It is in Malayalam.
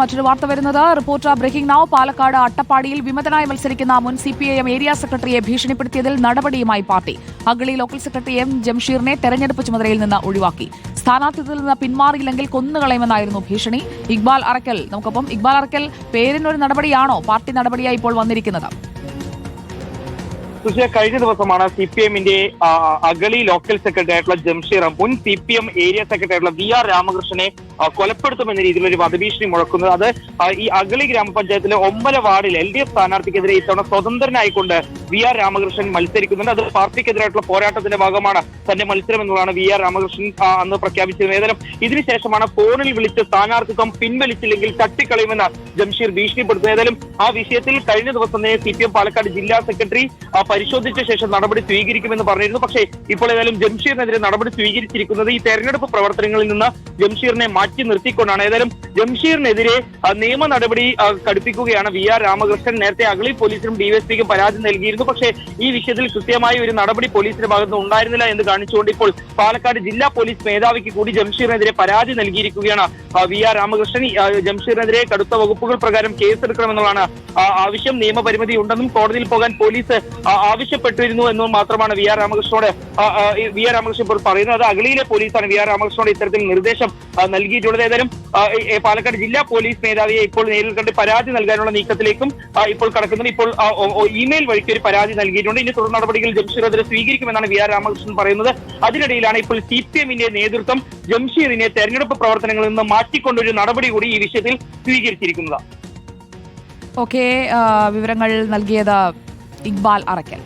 മറ്റൊരു വാർത്ത വരുന്നത്. റിപ്പോർട്ടർ ബ്രേക്കിംഗ് നൌ പാലക്കാട് അട്ടപ്പാടിയിൽ വിമതനായി മത്സരിക്കുന്ന മുൻ C P I M area സെക്രട്ടറിയെ ഭീഷണിപ്പെടുത്തിയതിൽ നടപടിയുമായി party Agali local secretary M ജംഷീറിനെ തെരഞ്ഞെടുപ്പ് ചുമതലയിൽ നിന്ന് ഒഴിവാക്കി. സ്ഥാനാർത്ഥിത്വത്തിൽ നിന്ന് പിന്മാറിയില്ലെങ്കിൽ കൊന്നുകളയുമെന്നായിരുന്നു ഭീഷണി. ഇക്ബാൽ അറക്കൽ നമുക്കൊപ്പം ഇക്ബാൽ അറക്കൽ പേരിനൊരു നടപടിയാണോ? പാർട്ടി നടപടിയായി ഇപ്പോൾ വന്നിരിക്കുന്നത്. സുശീല കഴിഞ്ഞ ദിവസമാണ് സി പി എമ്മിന്റെ അഗളി ലോക്കൽ സെക്രട്ടറി ആയിട്ടുള്ള ജംഷീർ മുൻ C P M area secretary ആയിട്ടുള്ള വി ആർ രാമകൃഷ്ണനെ കൊലപ്പെടുത്തുമെന്ന രീതിയിൽ ഒരു വധഭീഷണി മുഴക്കുന്നത്. അത് ഈ അഗളി ഗ്രാമപഞ്ചായത്തിലെ ഒമ്പല വാർഡിൽ എൽ ഡി എഫ് സ്ഥാനാർത്ഥിക്കെതിരെ ഇത്തവണ സ്വതന്ത്രനായിക്കൊണ്ട് വി ആർ രാമകൃഷ്ണൻ മത്സരിക്കുന്നുണ്ട്. അത് പാർട്ടിക്കെതിരായിട്ടുള്ള പോരാട്ടത്തിന്റെ ഭാഗമാണ് തന്റെ മത്സരം എന്നുള്ളതാണ് വി ആർ രാമകൃഷ്ണൻ അന്ന് പ്രഖ്യാപിച്ചത് ഏതായാലും ഇതിനുശേഷമാണ് ഫോണിൽ വിളിച്ച് സ്ഥാനാർത്ഥിത്വം പിൻവലിച്ചില്ലെങ്കിൽ തട്ടിക്കളയുമെന്ന് ജംഷീർ ഭീഷണിപ്പെടുത്തുന്നത് ഏതായാലും ആ വിഷയത്തിൽ കഴിഞ്ഞ ദിവസം തന്നെ സി പി എം പാലക്കാട് ജില്ലാ സെക്രട്ടറി പരിശോധിച്ച ശേഷം നടപടി സ്വീകരിക്കുമെന്ന് പറഞ്ഞിരുന്നു. പക്ഷേ ഇപ്പോൾ ഏതായാലും ജംഷീറിനെതിരെ നടപടി സ്വീകരിച്ചിരിക്കുന്നത് ഈ തെരഞ്ഞെടുപ്പ് പ്രവർത്തനങ്ങളിൽ നിന്ന് ജംഷീറിനെ മാറ്റി നിർത്തിക്കൊണ്ടാണ്. ഏതായാലും ജംഷീറിനെതിരെ നിയമ നടപടി കടുപ്പിക്കുകയാണ് വി ആർ രാമകൃഷ്ണൻ. നേരത്തെ അഗളി പോലീസിനും ഡിവൈഎസ്പിക്കും പരാതി നൽകിയിരുന്നു. പക്ഷേ ഈ വിഷയത്തിൽ കൃത്യമായ ഒരു നടപടി പോലീസിന്റെ ഭാഗത്ത് ഉണ്ടായിരുന്നില്ല എന്ന് കാണിച്ചുകൊണ്ട് ഇപ്പോൾ പാലക്കാട് ജില്ലാ പോലീസ് മേധാവിക്ക് കൂടി ജംഷീറിനെതിരെ പരാതി നൽകിയിരിക്കുകയാണ് വി ആർ രാമകൃഷ്ണൻ. ജംഷീറിനെതിരെ കടുത്ത വകുപ്പുകൾ പ്രകാരം കേസെടുക്കണമെന്നുള്ളതാണ് ആവശ്യം. നിയമപരിമിതി ഉണ്ടെന്നും കോടതിയിൽ പോകാൻ പോലീസ് ആവശ്യപ്പെട്ടിരുന്നു എന്നും മാത്രമാണ് വി ആർ രാമകൃഷ്ണനോട് വി ആർ രാമകൃഷ്ണൻ ഇപ്പോൾ പറയുന്നത്. അഗളിയിലെ പോലീസാണ് വി ആർ രാമകൃഷ്ണനോട് ഇത്തരത്തിൽ നിർദ്ദേശം നൽകിയിട്ടുള്ളത്. ഏതായാലും പാലക്കാട് ജില്ലാ പോലീസ് മേധാവിയെ ഇപ്പോൾ നേരിൽ കണ്ട് പരാതി നൽകാനുള്ള നീക്കത്തിലേക്കും ഇപ്പോൾ കടക്കുന്നത് ഇപ്പോൾ ഇമെയിൽ വഴിക്ക് ഒരു പരാതി നൽകിയിട്ടുണ്ട്. ഇനി തുടർ നടപടികൾ ജംഷീറിനെതിരെ സ്വീകരിക്കുമെന്നാണ് വി ആർ രാമകൃഷ്ണൻ പറയുന്നത്. അതിനിടയിലാണ് ഇപ്പോൾ സി പി എമ്മിന്റെ നേതൃത്വം ജംഷീറിനെ തെരഞ്ഞെടുപ്പ് പ്രവർത്തനങ്ങളിൽ നിന്ന് മാറ്റിക്കൊണ്ടൊരു നടപടി കൂടി ഈ വിഷയത്തിൽ സ്വീകരിച്ചിരിക്കുന്നത്. ഓക്കെ വിവരങ്ങൾ നൽകിയത് ഇക്ബാൽ അറക്കൽ.